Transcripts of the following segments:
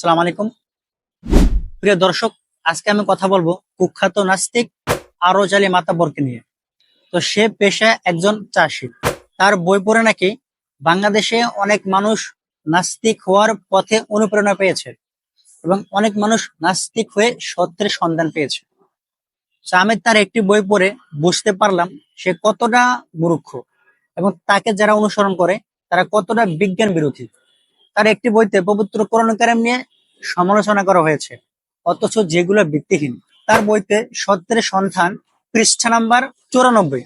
সালাম আলাইকুম। প্রিয় দর্শক, আজকে আমি কথা বলব কুখ্যাত নাস্তিক আরজ আলী মাতাবরকে নিয়ে। তো সে পেশায় একজন চাষি। তার বই পড়ে নাকি বাংলাদেশে অনেক মানুষ নাস্তিক হওয়ার পথে অনুপ্রেরণা পেয়েছে এবং অনেক মানুষ নাস্তিক হয়ে সত্যের সন্ধান পেয়েছে। আমি তার একটি বই পড়ে বুঝতে পারলাম সে কতটা মূর্খ এবং তাকে যারা অনুসরণ করে, তারা কতটা বিজ্ঞান বিরোধী। তার একটি বইতে পবিত্র কোরআন কারিম নিয়ে সমালোচনা করা হয়েছে। অথচ যেগুলো ভিত্তিহীন, তার বইতে সত্যের সন্ধান পৃষ্ঠা নাম্বার চুরানব্বই।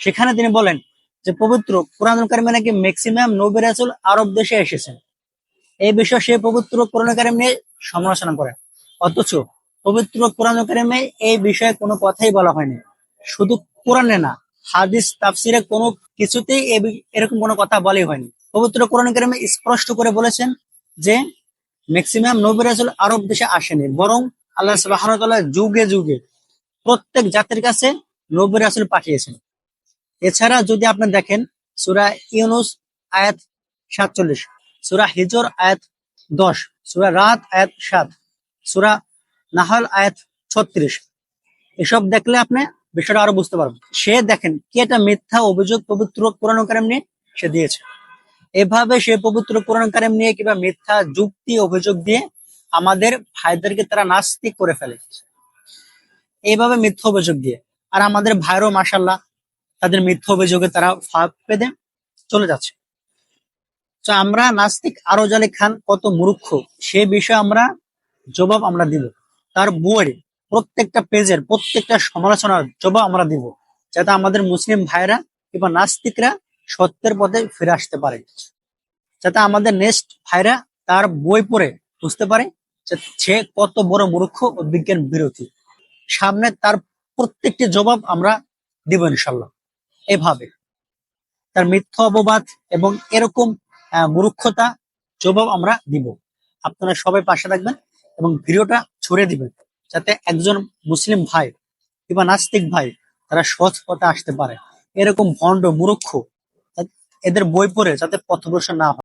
সেখানে তিনি বলেন যে, পবিত্র কোরআন কারিমে নাকি ম্যাক্সিমাম নবী রাসুল আরব দেশে এসেছেন। এই বিষয়ে সে পবিত্র কোরআন কারিম নিয়ে সমালোচনা করেন। অথচ পবিত্র কোরআন কারিমে এই বিষয়ে কোনো কথাই বলা হয়নি। শুধু কোরআনে না হাদিস, তাফসিরে কোনো কিছুতেই এরকম কোনো কথা বলাই হয়নি। পবিত্র কোরআন কারিমে স্পষ্ট করে বলেছেন যে ম্যাক্সিমাম নবী রাসূল আরব দেশে আসেনি, বরং আল্লাহ তাআলা যুগে যুগে প্রত্যেক জাতির কাছে নবী রাসূল পাঠিয়েছেন। এছাড়া যদি আপনি দেখেন, সূরা ইউনুস আয়াত সাতচল্লিশ, সূরা হিজর আয়াত দশ, সূরা রাত আয়াত সাত, সূরা নাহল আয়াত ছত্রিশ, এসব দেখলে আপনি বিষয়টা আরও বুঝতে পারবেন সে দেখেন কি একটা মিথ্যা অভিযোগ পবিত্র কোরআন কারিম নিয়ে সে দিয়েছে। এভাবে সে পবিত্র কোরআন কারিম নিয়ে কিংবা মিথ্যা যুক্তি, অভিযোগ দিয়ে আমাদের ভাইদেরকে তারা নাস্তিক করে ফেলে। এইভাবে মিথ্যা অভিযোগ দিয়ে। আর আমাদের ভাইরও মাসাল্লাহ তাদের মিথ্যা অভিযোগে তারা ফাঁক পেতে চলে যাচ্ছে। তো আমরা নাস্তিক আরজ আলী খান কত মূর্খ, সে বিষয়ে আমরা জবাব আমরা দিব। তার বইয়ের প্রত্যেকটা পেজের, প্রত্যেকটা সমালোচনার জবাব আমরা দিব, যাতে আমাদের মুসলিম ভাইরা কিংবা নাস্তিকরা সত্যের পথে ফিরে আসতে পারে। যাতে আমাদের নেক্সট ভাইরা তার বই পড়ে বুঝতে পারে যে সে কত বড় মূর্খ ও বিজ্ঞান বিরোধী। সামনে তার প্রত্যেকটি জবাব আমরা দিব ইনশাল্লাহ এভাবে তার মিথ্যা অপবাদ এবং এরকম মূর্খতা জবাব আমরা দিব। আপনারা সবাই পাশে থাকবেন এবং ভিডিওটা ছড়িয়ে দিবেন। যাতে একজন মুসলিম ভাই কিংবা নাস্তিক ভাই তারা সহজ পথে আসতে পারে। এরকম ভণ্ড, মূর্খ, এদের বই পড়ে যাতে পথভ্রষ্ট না হয়।